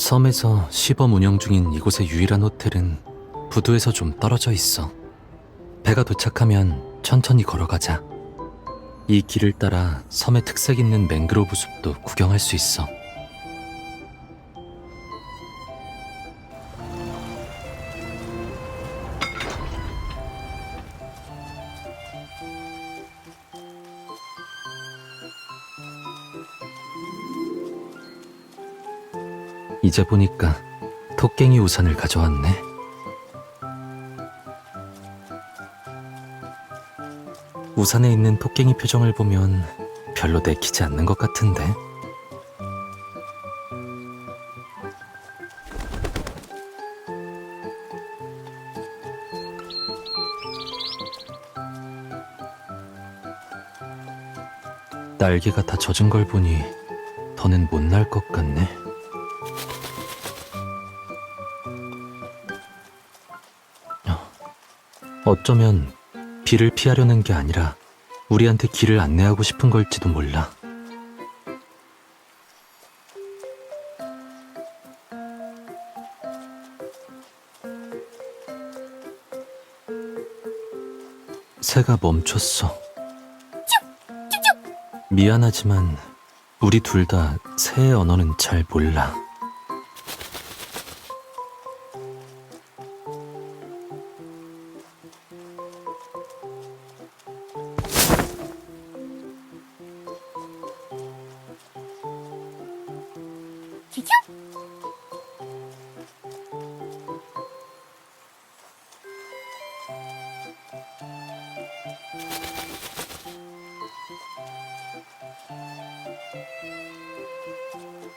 섬에서 시범 운영 중인 이곳의 유일한 호텔은 부두에서 좀 떨어져 있어. 배가 도착하면 천천히 걸어가자. 이 길을 따라 섬의 특색 있는 맹그로브 숲도 구경할 수 있어. 이제 보니까 토깽이 우산을 가져왔네. 우산에 있는 토깽이 표정을 보면 별로 내키지 않는 것 같은데. 날개가 다 젖은 걸 보니 더는 못 날 것 같네. 어쩌면 비를 피하려는 게 아니라 우리한테 길을 안내하고 싶은 걸지도 몰라. 새가 멈췄어. 미안하지만 우리 둘 다 새의 언어는 잘 몰라.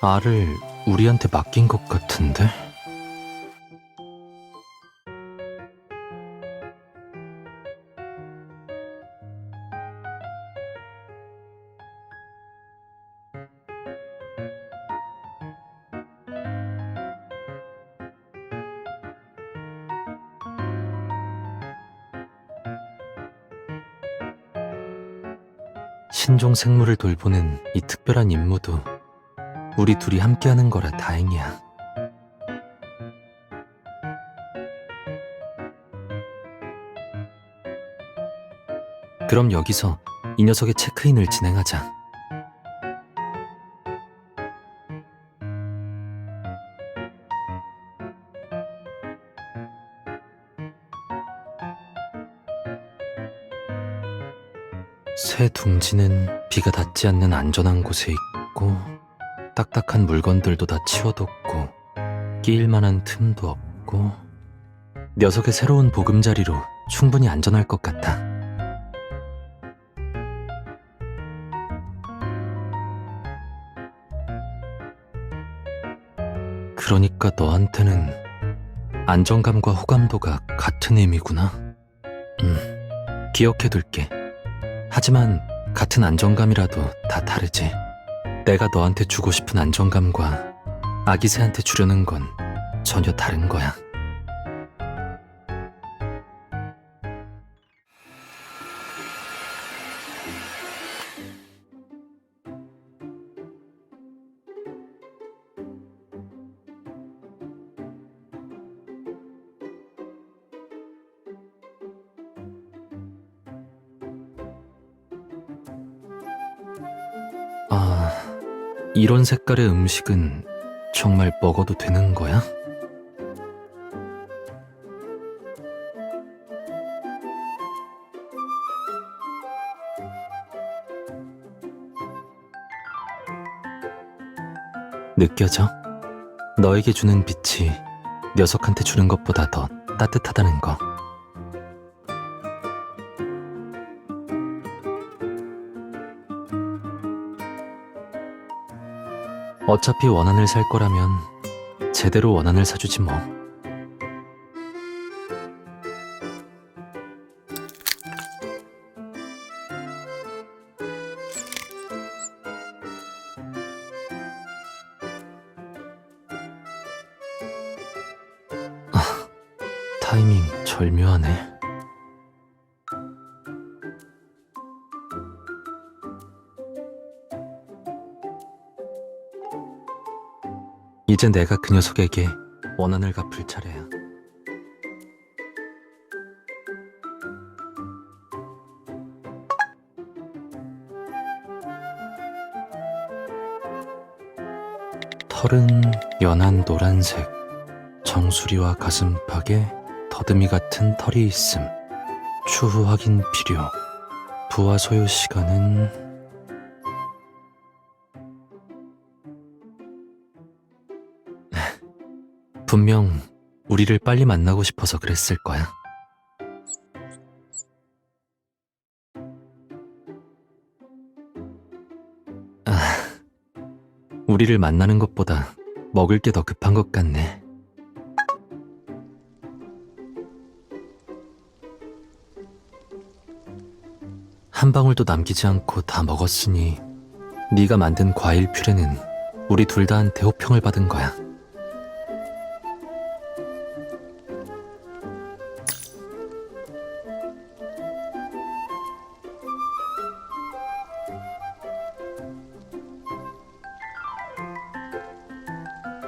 알을 우리한테 맡긴 것 같은데? 신종 생물을 돌보는 이 특별한 임무도 우리 둘이 함께하는 거라 다행이야. 그럼 여기서 이 녀석의 체크인을 진행하자. 새 둥지는 비가 닿지 않는 안전한 곳에 있고 딱딱한 물건들도 다 치워뒀고 끼일 만한 틈도 없고 녀석의 새로운 보금자리로 충분히 안전할 것 같아. 그러니까 너한테는 안정감과 호감도가 같은 의미구나. 음, 기억해둘게. 하지만 같은 안정감이라도 다 다르지. 내가 너한테 주고 싶은 안정감과 아기새한테 주려는 건 전혀 다른 거야. 이런 색깔의 음식은 정말 먹어도 되는 거야? 느껴져? 너에게 주는 빛이 녀석한테 주는 것보다 더 따뜻하다는 거. 어차피 원한을 살 거라면 제대로 원한을 사주지 뭐. 이제 내가 그 녀석에게 원한을 갚을 차례야. 털은 연한 노란색, 정수리와 가슴팍에 더듬이 같은 털이 있음. 추후 확인 필요. 부하 소요 시간은 분명 우리를 빨리 만나고 싶어서 그랬을 거야. 아, 우리를 만나는 것보다 먹을 게 더 급한 것 같네. 한 방울도 남기지 않고 다 먹었으니 네가 만든 과일 퓨레는 우리 둘 다한테 호평을 받은 거야.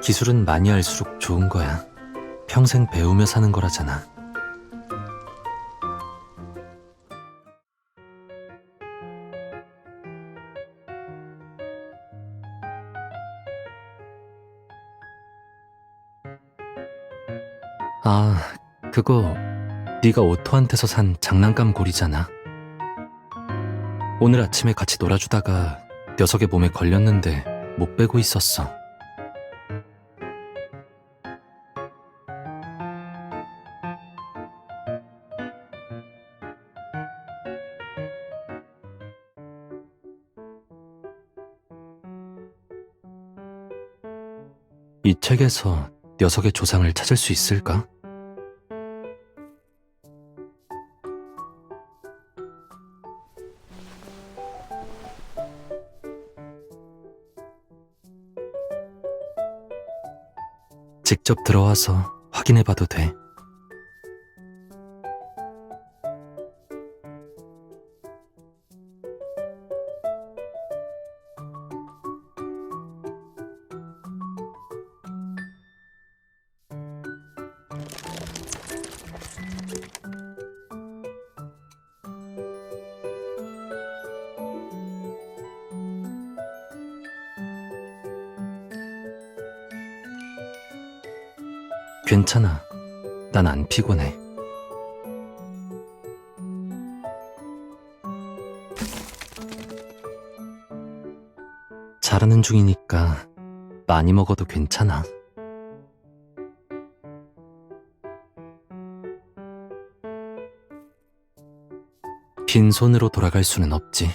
기술은 많이 할수록 좋은 거야. 평생 배우며 사는 거라잖아. 아, 그거 네가 오토한테서 산 장난감 고리잖아. 오늘 아침에 같이 놀아주다가 녀석의 몸에 걸렸는데 못 빼고 있었어. 책에서 녀석의 조상을 찾을 수 있을까? 직접 들어와서 확인해 봐도 돼. 괜찮아. 난 안 피곤해. 잘하는 중이니까 많이 먹어도 괜찮아. 빈손으로 돌아갈 수는 없지.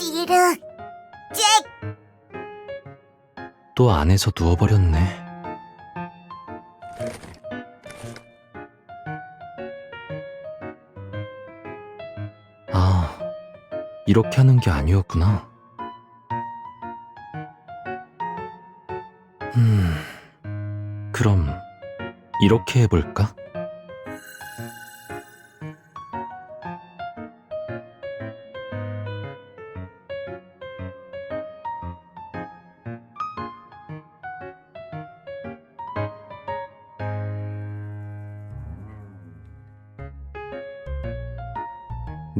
찌르 잭또 안에서 누워버렸네. 아, 이렇게 하는 게 아니었구나. 음, 그럼 이렇게 해볼까?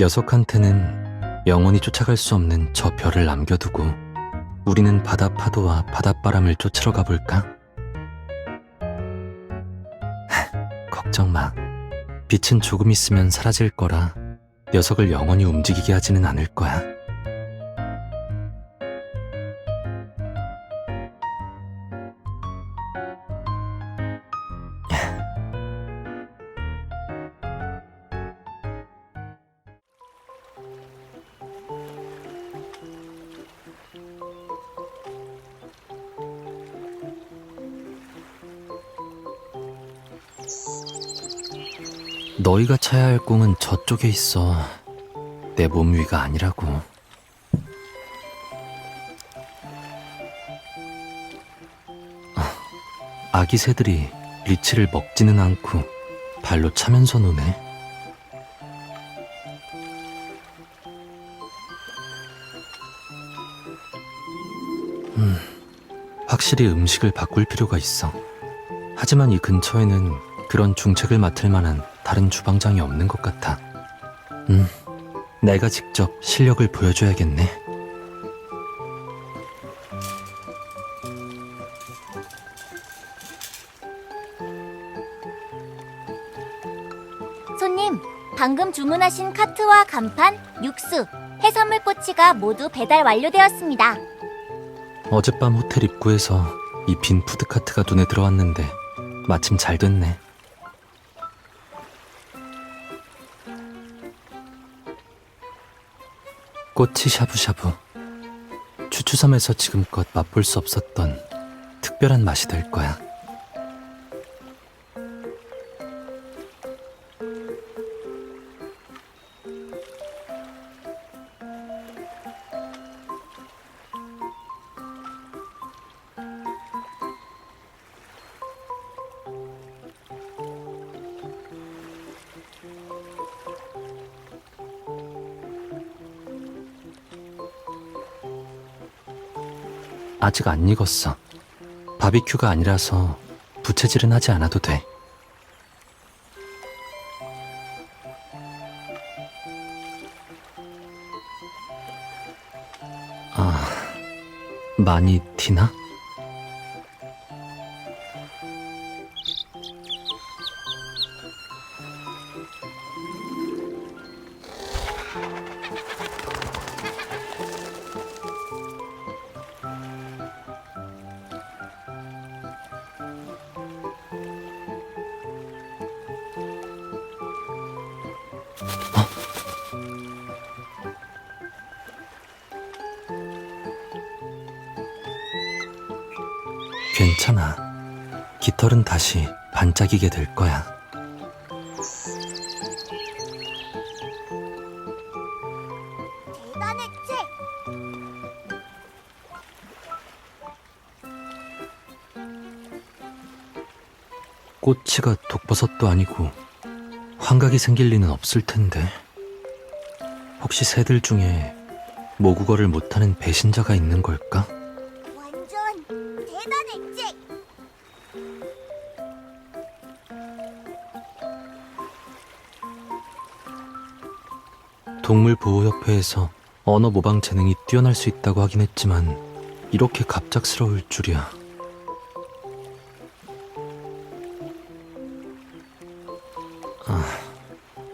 녀석한테는 영원히 쫓아갈 수 없는 저 별을 남겨두고 우리는 바다 파도와 바닷바람을 쫓으러 가볼까? 걱정 마. 빛은 조금 있으면 사라질 거라 녀석을 영원히 움직이게 하지는 않을 거야. 너희가 차야 할 공은 저쪽에 있어. 내 몸 위가 아니라고. 아, 아기 새들이 리치를 먹지는 않고 발로 차면서 노네. 음, 확실히 음식을 바꿀 필요가 있어. 하지만 이 근처에는 그런 중책을 맡을 만한 다른 주방장이 없는 것 같아. 음, 내가 직접 실력을 보여줘야겠네. 손님, 방금 주문하신 카트와 간판, 육수, 해산물 꼬치가 모두 배달 완료되었습니다. 어젯밤 호텔 입구에서 이 빈 푸드카트가 눈에 들어왔는데 마침 잘 됐네. 꼬치 샤브샤브. 추추섬에서 지금껏 맛볼 수 없었던 특별한 맛이 될 거야. 아직 안 익었어. 바비큐가 아니라서 부채질은 하지 않아도 돼. 아, 많이 티나? 괜찮아. 깃털은 다시 반짝이게 될 거야. 대단했지? 꼬치가 독버섯도 아니고 환각이 생길 리는 없을 텐데. 혹시 새들 중에 모국어를 못하는 배신자가 있는 걸까? 완전 대단했지? 동물보호협회에서 언어 모방 재능이 뛰어날 수 있다고 하긴 했지만 이렇게 갑작스러울 줄이야.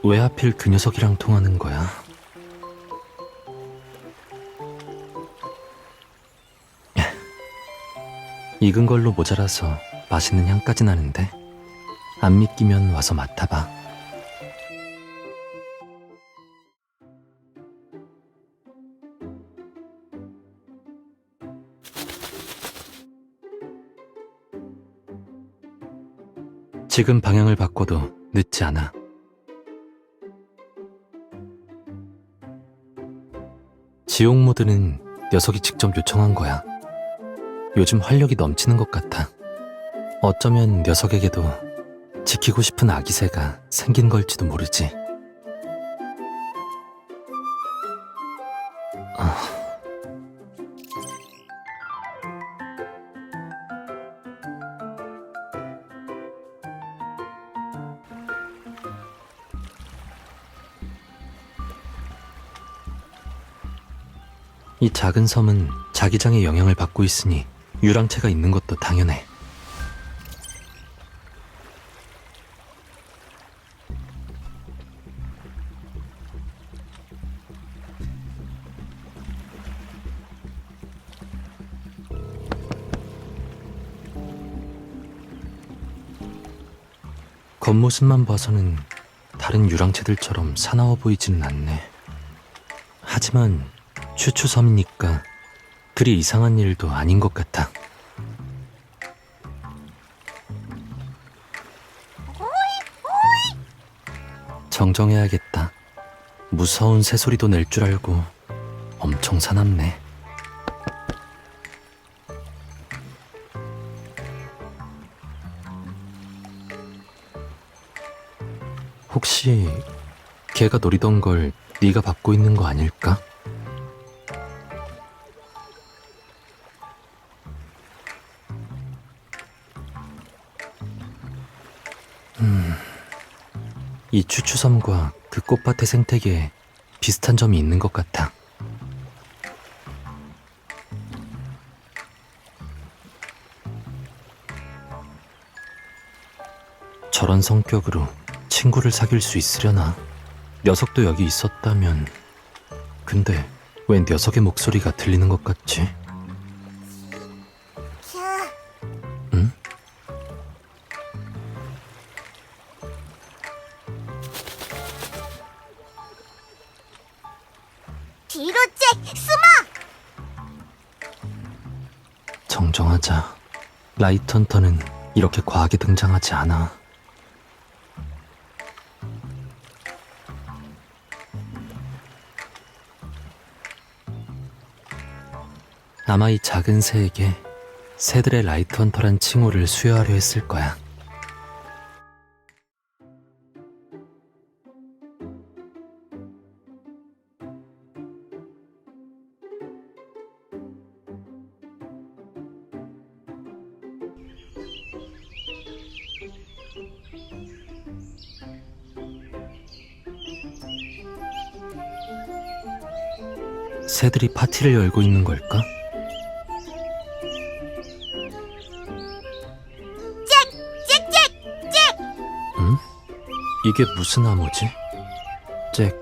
왜 하필 그 녀석이랑 통하는 거야? 익은 걸로 모자라서 맛있는 향까지 나는데 안 믿기면 와서 맡아봐. 지금 방향을 바꿔도 늦지 않아. 지옥 모드는 녀석이 직접 요청한 거야. 요즘 활력이 넘치는 것 같아. 어쩌면 녀석에게도 지키고 싶은 아기새가 생긴 걸지도 모르지. 이 작은 섬은 자기장의 영향을 받고 있으니 유랑체가 있는 것도 당연해. 겉모습만 봐서는 다른 유랑체들처럼 사나워 보이지는 않네. 하지만 추추섬이니까 그리 이상한 일도 아닌 것 같아. 정정해야겠다. 무서운 새소리도 낼 줄 알고 엄청 사납네. 혹시 걔가 노리던 걸 네가 받고 있는 거 아닐까? 이 추추섬과 그 꽃밭의 생태계에 비슷한 점이 있는 것 같아. 저런 성격으로 친구를 사귈 수 있으려나? 녀석도 여기 있었다면. 근데 왜 녀석의 목소리가 들리는 것 같지? 라이턴터는 이렇게 과하게 등장하지 않아. 아마 이 작은 새에게 새들의 라이트헌터란 칭호를 수여하려 했을 거야. 새들이 파티를 열고 있는 걸까? 잭잭! 응? 이게 무슨 암호지? 잭?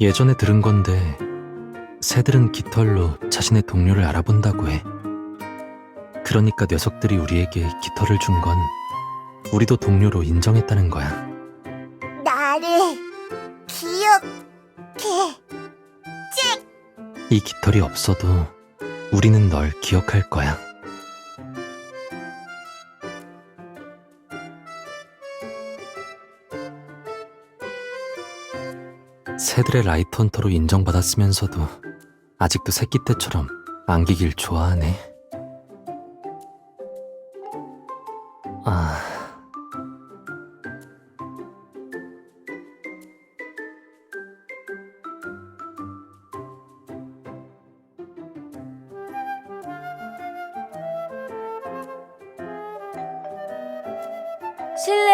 예전에 들은 건데 새들은 깃털로 자신의 동료를 알아본다고 해. 그러니까 녀석들이 우리에게 깃털을 준 건 우리도 동료로 인정했다는 거야. 나를 기억해. 이 깃털이 없어도 우리는 널 기억할 거야. 새들의 라이트 헌터로 인정받았으면서도 아직도 새끼 때처럼 안기길 좋아하네.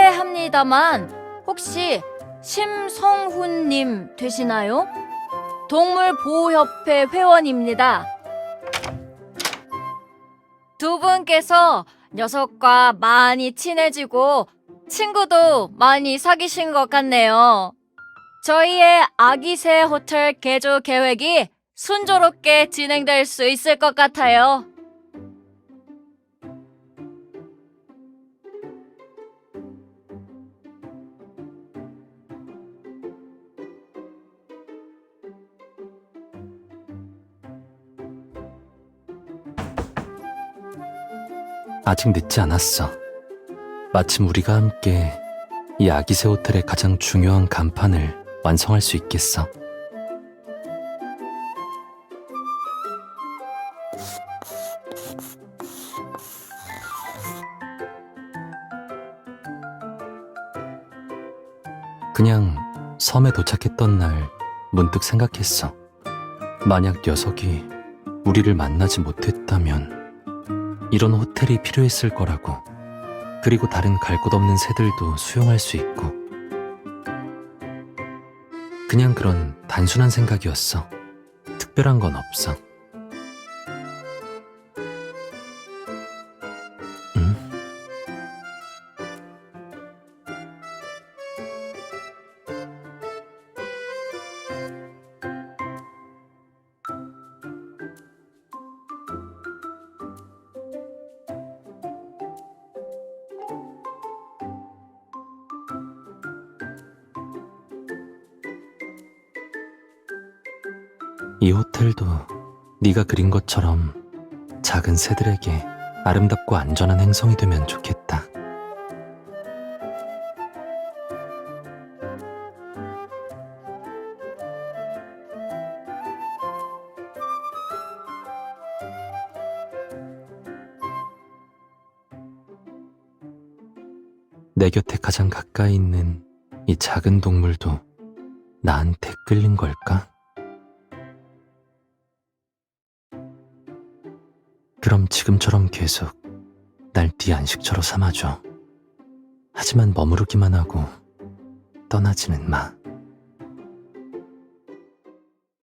실례합니다만 혹시 심성훈님 되시나요? 동물보호협회 회원입니다. 두 분께서 녀석과 많이 친해지고 친구도 많이 사귀신 것 같네요. 저희의 아기새 호텔 개조 계획이 순조롭게 진행될 수 있을 것 같아요. 아직 늦지 않았어. 마침 우리가 함께 이 아기새 호텔의 가장 중요한 간판을 완성할 수 있겠어. 그냥 섬에 도착했던 날 문득 생각했어. 만약 녀석이 우리를 만나지 못했다면 이런 호텔이 필요했을 거라고. 그리고 다른 갈 곳 없는 새들도 수용할 수 있고. 그냥 그런 단순한 생각이었어. 특별한 건 없어. 네가 그린 것처럼 작은 새들에게 아름답고 안전한 행성이 되면 좋겠다. 내 곁에 가장 가까이 있는 이 작은 동물도 나한테 끌린 걸까? 그럼 지금처럼 계속 날 네 안식처로 삼아줘. 하지만 머무르기만 하고 떠나지는 마.